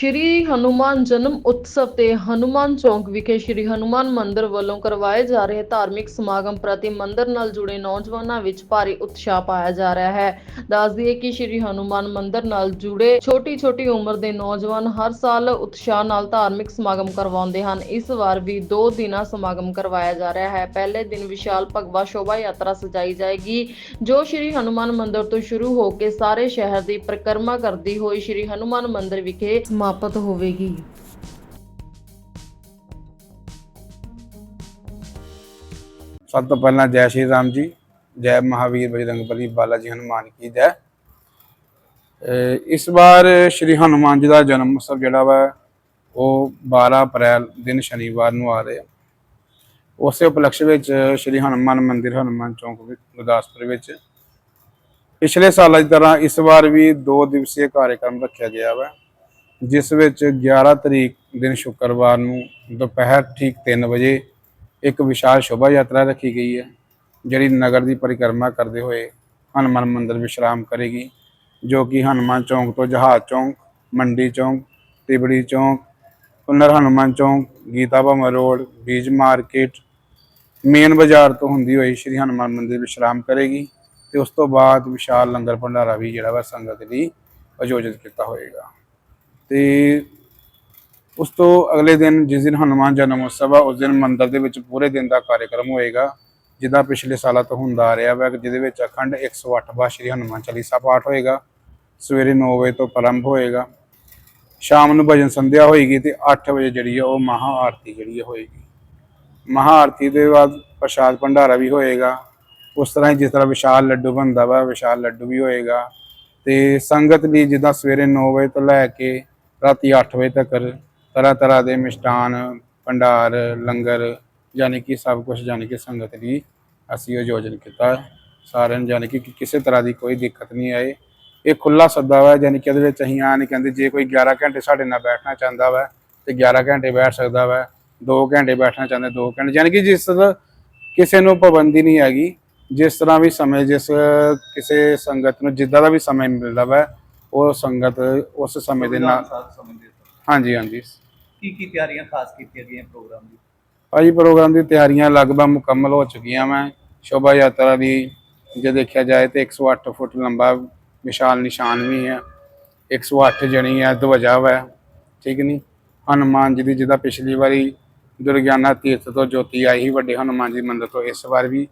ਸ਼੍ਰੀ ਹਨੂਮਾਨ ਜਨਮ ਉਤਸਵ ਤੇ ਹਨੂਮਾਨ ਚੌਂਕ ਵਿਖੇ ਸ਼੍ਰੀ ਹਨੂਮਾਨ ਮੰਦਿਰ ਵੱਲੋਂ ਕਰਵਾਏ ਜਾ ਰਹੇ ਧਾਰਮਿਕ ਸਮਾਗਮ ਪ੍ਰਤੀ ਮੰਦਿਰ ਨਾਲ ਜੁੜੇ ਨੌਜਵਾਨਾਂ ਵਿੱਚ ਭਾਰੀ ਉਤਸ਼ਾਹ ਪਾਇਆ ਜਾ ਰਿਹਾ ਹੈ। ਦੱਸ ਦਈਏ ਕਿ ਸ਼੍ਰੀ ਹਨੂਮਾਨ ਮੰਦਿਰ ਨਾਲ ਜੁੜੇ ਛੋਟੀ-ਛੋਟੀ ਉਮਰ ਦੇ ਨੌਜਵਾਨ ਹਰ ਸਾਲ ਉਤਸ਼ਾਹ ਨਾਲ ਧਾਰਮਿਕ ਸਮਾਗਮ ਕਰਵਾਉਂਦੇ ਹਨ। ਇਸ ਵਾਰ ਵੀ 2 ਦਿਨਾਂ ਸਮਾਗਮ ਕਰਵਾਇਆ ਜਾ ਰਿਹਾ ਹੈ। ਪਹਿਲੇ ਦਿਨ ਵਿਸ਼ਾਲ ਭਗਵਾ ਸ਼ੋਭਾ ਯਾਤਰਾ ਸਜਾਈ ਜਾਏਗੀ, ਜੋ ਸ਼੍ਰੀ ਹਨੂਮਾਨ ਮੰਦਿਰ ਤੋਂ ਸ਼ੁਰੂ ਹੋ ਕੇ ਸਾਰੇ ਸ਼ਹਿਰ ਦੀ ਪਰਿਕਰਮਾ ਕਰਦੀ ਹੋਈ ਸ਼੍ਰੀ ਹਨੂਮਾਨ ਮੰਦਿਰ ਵਿਖੇ ਸਮਾਪਤ ਹੋਵੇ ਹੋਵੇਗੀ। ਸਭ ਤੋਂ ਪਹਿਲਾਂ ਜੈ ਸ਼੍ਰੀ ਰਾਮ ਜੀ, ਜੈ ਮਹਾਵੀਰ ਬਜਰੰਗਬਲੀ ਬਾਲਾ ਜੀ ਹਨੂਮਾਨ ਕੀ ਜੈ। ਇਸ ਵਾਰ ਸ਼੍ਰੀ ਹਨੂਮਾਨ ਜੀ ਦਾ ਜਨਮ ਉਤਸਵ ਜਿਹੜਾ ਵਾ, ਉਹ 12 ਅਪ੍ਰੈਲ ਦਿਨ ਸ਼ਨੀਵਾਰ ਨੂੰ ਆ ਰਿਹਾ ਉਸੇ ਉਪਲਕਸ਼ ਵਿੱਚ ਸ਼੍ਰੀ ਹਨੂਮਾਨ ਮੰਦਿਰ, ਹਨੂਮਾਨ ਚੌਂਕ ਵਿੱਚ ਗੁਰਦਾਸਪੁਰ ਵਿੱਚ ਪਿਛਲੇ ਸਾਲਾਂ ਦੀ ਤਰ੍ਹਾਂ ਇਸ ਵਾਰ ਵੀ 2 ਦਿਵਸੀय ਕਾਰਜਕ੍ਰਮ ਰੱਖਿਆ ਗਿਆ ਵਾ। ਜਿਸ ਵਿੱਚ 11 ਤਰੀਕ ਦਿਨ ਸ਼ੁੱਕਰਵਾਰ ਨੂੰ ਦੁਪਹਿਰ ਠੀਕ 3 ਵਜੇ ਇੱਕ ਵਿਸ਼ਾਲ ਸ਼ੋਭਾ ਯਾਤਰਾ ਰੱਖੀ ਗਈ ਹੈ, ਜਿਹੜੀ ਨਗਰ ਦੀ ਪਰਿਕਰਮਾ ਕਰਦੇ ਹੋਏ ਹਨੂੰਮਾਨ ਮੰਦਿਰ ਵਿਸ਼ਰਾਮ ਕਰੇਗੀ, ਜੋ ਕਿ ਹਨੂੰਮਾਨ ਚੌਂਕ ਤੋਂ ਜਹਾਜ਼ ਚੌਂਕ, ਮੰਡੀ ਚੌਂਕ, ਤਿਬੜੀ ਚੌਂਕ, ਪੁਨਰ ਹਨੂੰਮਾਨ ਚੌਂਕ, ਗੀਤਾ ਭਵਨ ਰੋਡ, ਬੀਜ ਮਾਰਕੀਟ, ਮੇਨ ਬਾਜ਼ਾਰ ਤੋਂ ਹੁੰਦੀ ਹੋਈ ਸ਼੍ਰੀ ਹਨੂੰਮਾਨ ਮੰਦਿਰ ਵਿਸ਼ਰਾਮ ਕਰੇਗੀ ਤੇ ਉਸ ਤੋਂ ਬਾਅਦ ਵਿਸ਼ਾਲ ਲੰਗਰ ਭੰਡਾਰਾ ਵੀ ਜਿਹੜਾ ਵਾ ਸੰਗਤ ਲਈ ਆਯੋਜਿਤ ਕੀਤਾ ਹੋਏਗਾ। ਤੇ ਉਸ ਤੋਂ ਅਗਲੇ ਦਿਨ, ਜਿਸ ਦਿਨ ਹਨੂਮਾਨ ਜਨਮ ਉਤਸਵ ਆ, ਉਸ ਦਿਨ ਮੰਦਿਰ ਦੇ ਵਿੱਚ ਪੂਰੇ ਦਿਨ ਦਾ ਕਾਰਜਕ੍ਰਮ ਹੋਏਗਾ, ਜਿੱਦਾਂ ਪਿਛਲੇ ਸਾਲਾਂ ਤੋਂ ਹੁੰਦਾ ਆ ਰਿਹਾ ਵਾ, ਜਿਹਦੇ ਵਿੱਚ ਅਖੰਡ 108 ਬਾਰ ਸ਼੍ਰੀ ਹਨੂਮਾਨ ਚਾਲੀਸਾ ਪਾਠ ਹੋਏਗਾ, ਸਵੇਰੇ 9 ਵਜੇ ਤੋਂ ਪ੍ਰਾਰੰਭ ਹੋਏਗਾ, ਸ਼ਾਮ ਨੂੰ ਭਜਨ ਸੰਧਿਆ ਹੋਏਗੀ ਤੇ 8 ਵਜੇ ਜਿਹੜੀ ਆ, ਉਹ ਮਹਾ ਆਰਤੀ ਜਿਹੜੀ ਆ ਹੋਏਗੀ। ਮਹਾ ਆਰਤੀ ਦੇ ਬਾਅਦ ਪ੍ਰਸ਼ਾਦ ਭੰਡਾਰਾ ਵੀ ਹੋਏਗਾ, ਉਸ ਤਰ੍ਹਾਂ ਹੀ ਜਿਸ ਤਰ੍ਹਾਂ ਵਿਸ਼ਾਲ ਲੱਡੂ ਬਣਦਾ ਵਾ, ਵਿਸ਼ਾਲ ਲੱਡੂ ਵੀ ਹੋਏਗਾ, ਤੇ ਸੰਗਤ ਲਈ ਜਿੱਦਾਂ ਸਵੇਰੇ 9 ਵਜੇ ਤੋਂ ਲੈ ਕੇ ਰਾਤੀ 8 ਵਜੇ ਤੱਕ ਤਰ੍ਹਾਂ ਤਰ੍ਹਾਂ ਦੇ ਮਿਸ਼ਟਾਨ, ਭੰਡਾਰ, ਲੰਗਰ, ਯਾਨੀ ਕਿ ਸਭ ਕੁਝ ਯਾਨੀ ਕਿ ਸੰਗਤ ਲਈ ਅਸੀਂ ਆਯੋਜਨ ਕੀਤਾ। ਸਾਰਿਆਂ ਨੂੰ ਯਾਨੀ ਕਿ ਕਿਸੇ ਤਰ੍ਹਾਂ ਦੀ ਕੋਈ ਦਿੱਕਤ ਨਹੀਂ ਆਏ ਇਹ ਖੁੱਲਾ ਸੱਦਾ ਵਾ, ਯਾਨੀ ਕਿ ਇਹਦੇ ਵਿੱਚ ਅਸੀਂ ਆ ਨਹੀਂ ਕਹਿੰਦੇ, ਜੇ ਕੋਈ 11 ਘੰਟੇ ਸਾਡੇ ਨਾਲ ਬੈਠਣਾ ਚਾਹੁੰਦਾ ਵਾ ਤੇ 11 ਘੰਟੇ ਬੈਠ ਸਕਦਾ ਵਾ 2 ਘੰਟੇ ਬੈਠਣਾ ਚਾਹੁੰਦਾ 2 ਘੰਟੇ, ਯਾਨੀ ਕਿ ਜਿਸ ਤਰ੍ਹਾਂ ਕਿਸੇ ਨੂੰ ਪਾਬੰਦੀ ਨਹੀਂ ਹੈਗੀ, ਜਿਸ ਤਰ੍ਹਾਂ ਵੀ ਸਮੇਂ, ਜਿਸ ਕਿਸੇ ਸੰਗਤ ਨੂੰ ਜਿੱਦਾਂ ਦਾ ਵੀ ਸਮੇਂ ਮਿਲਦਾ ਵਾ ਉਹ ਸੰਗਤ ਉਸ ਸਮੇਂ ਦੇ ਨਾਲ ਹਾਂਜੀ ਹਾਂਜੀ। ਕੀ ਕੀ ਤਿਆਰੀਆਂ ਖਾਸ ਕੀਤੀਆਂ ਗਈਆਂ ਪ੍ਰੋਗਰਾਮ ਦੀ? ਭਾਜੀ ਪ੍ਰੋਗਰਾਮ ਦੀ ਤਿਆਰੀਆਂ ਲਗਭਗ ਮੁਕੰਮਲ ਹੋ ਚੁੱਕੀਆਂ ਮੈਂ। ਸ਼ੋਭਾ ਯਾਤਰਾ ਦੀ ਜੇ ਦੇਖਿਆ ਜਾਏ ਤੇ 108 ਫੁੱਟ ਲੰਬਾ ਵਿਸ਼ਾਲ ਨਿਸ਼ਾਨ ਵੀ ਹੈ। 108 ਜਣੀ ਹੈ ਧਵਜਾ ਵਾ। ਠੀਕ ਨਹੀਂ ਹਨੂਮਾਨ ਜੀ ਦੀ ਜਿਹਦਾ ਪਿਛਲੀ ਵਾਰੀ ਦੁਰਗਿਆਨਾ ਤੀਰਥ ਤੋਂ ਜੋਤੀ ਆਈ ਸੀ ਵੱਡੇ ਹਨੂਮਾਨ ਜੀ ਮੰਦਿਰ ਤੋਂ ਇਸ ਵਾਰ ਵੀ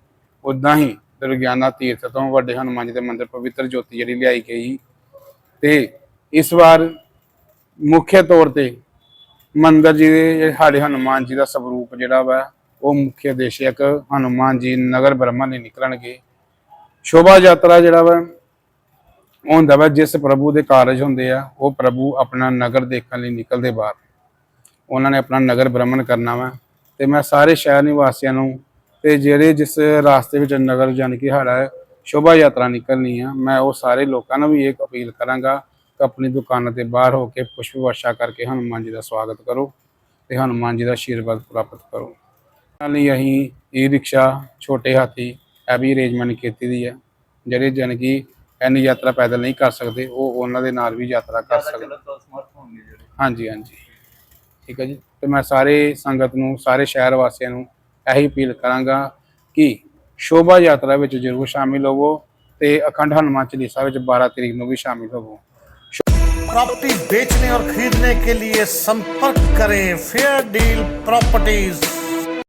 ਉਦਾਂ ਹੀ ਦੁਰਗਿਆਨਾ ਤੀਰਥ ਤੋਂ ਵੱਡੇ ਹਨੂਮਾਨ ਜੀ ਦੇ ਮੰਦਿਰ ਪਵਿੱਤਰ ਜੋਤੀ ਜਿਹੜੀ ਲਿਆਈ ਗਈ ਤੇ ਇਸ ਵਾਰ ਮੁੱਖ ਤੌਰ ਤੇ ਮੰਦਰ ਜੀ ਦੇ ਸਾਡੇ ਹਨੂਮਾਨ ਜੀ ਦਾ ਸਰੂਪ ਜਿਹੜਾ ਵਾ, ਉਹ ਮੁੱਖ ਦੇਸ਼ਕ ਹਨੂਮਾਨ ਜੀ ਨਗਰ ਬ੍ਰਹਮਾ ਲਈ ਨਿਕਲਣਗੇ। ਸ਼ੋਭਾ ਯਾਤਰਾ ਜਿਹੜਾ ਵਾ, ਹੁੰਦਾ ਵਾ ਜਿਸ ਪ੍ਰਭੂ ਦੇ ਕਾਰਜ ਹੁੰਦੇ ਆ, ਉਹ ਪ੍ਰਭੂ ਆਪਣਾ ਨਗਰ ਦੇਖਣ ਲਈ ਨਿਕਲਦੇ ਬਾਹਰ। ਉਹਨਾਂ ਨੇ ਆਪਣਾ ਨਗਰ ਭ੍ਰਮਣ ਕਰਨਾ ਵਾ। ਤੇ ਮੈਂ ਸਾਰੇ ਸ਼ਹਿਰ ਨਿਵਾਸੀਆਂ ਨੂੰ ਤੇ ਜਿਹੜੇ ਜਿਸ ਰਾਸਤੇ ਵਿੱਚ ਨਗਰ ਜਾਣ ਕੇ ਸਾਡਾ ਸ਼ੋਭਾ ਯਾਤਰਾ ਨਿਕਲਣੀ ਆ। ਮੈਂ ਉਹ ਸਾਰੇ ਲੋਕਾਂ ਨੂੰ ਵੀ ਇਹ ਅਪੀਲ ਕਰਾਂਗਾ ਕਿ ਆਪਣੀ ਦੁਕਾਨਾਂ ਤੇ ਬਾਹਰ ਹੋ ਕੇ ਪੁਸ਼ਪ ਵਰਸ਼ਾ ਕਰਕੇ ਹਨੂਮਾਨ ਜੀ ਦਾ ਸਵਾਗਤ ਕਰੋ ਤੇ ਹਨੂਮਾਨ ਜੀ ਦਾ ਆਸ਼ੀਰਵਾਦ ਪ੍ਰਾਪਤ ਕਰੋ। ਨਾਲ ਲਈ ਅਸੀਂ ਈ ਰਿਕਸ਼ਾ ਛੋਟੇ ਹਾਥੀ ਇਹ ਵੀ ਅਰੇਂਜਮੈਂਟ ਕੀਤੀ ਦੀ ਹੈ ਜਿਹੜੇ ਜਨ ਕਿ ਇੰਨੀ ਯਾਤਰਾ ਪੈਦਲ ਨਹੀਂ ਕਰ ਸਕਦੇ ਉਹ ਉਹਨਾਂ ਦੇ ਨਾਲ ਵੀ ਯਾਤਰਾ ਕਰ ਸਕਦੇ। ਹਾਂਜੀ ਹਾਂਜੀ। ਠੀਕ ਹੈ ਜੀ। ਤੇ ਮੈਂ ਸਾਰੇ ਸੰਗਤ ਨੂੰ ਸਾਰੇ ਸ਼ਹਿਰ ਵਾਸੀਆਂ ਨੂੰ ਇਹੀ ਅਪੀਲ ਕਰਾਂਗਾ ਕਿ ਸ਼ੋਭਾ ਯਾਤਰਾ ਵਿੱਚ ਜ਼ਰੂਰ ਸ਼ਾਮਿਲ ਹੋਵੋ ਤੇ ਅਖੰਡ ਹਨੂਮਾਨ ਚਾਲੀਸਾ ਵਿੱਚ 12 ਤਰੀਕ ਨੂੰ ਵੀ ਸ਼ਾਮਿਲ ਹੋਵੋ प्रॉपर्टी बेचने और खरीदने के लिए संपर्क करें फेयर डील प्रॉपर्टीज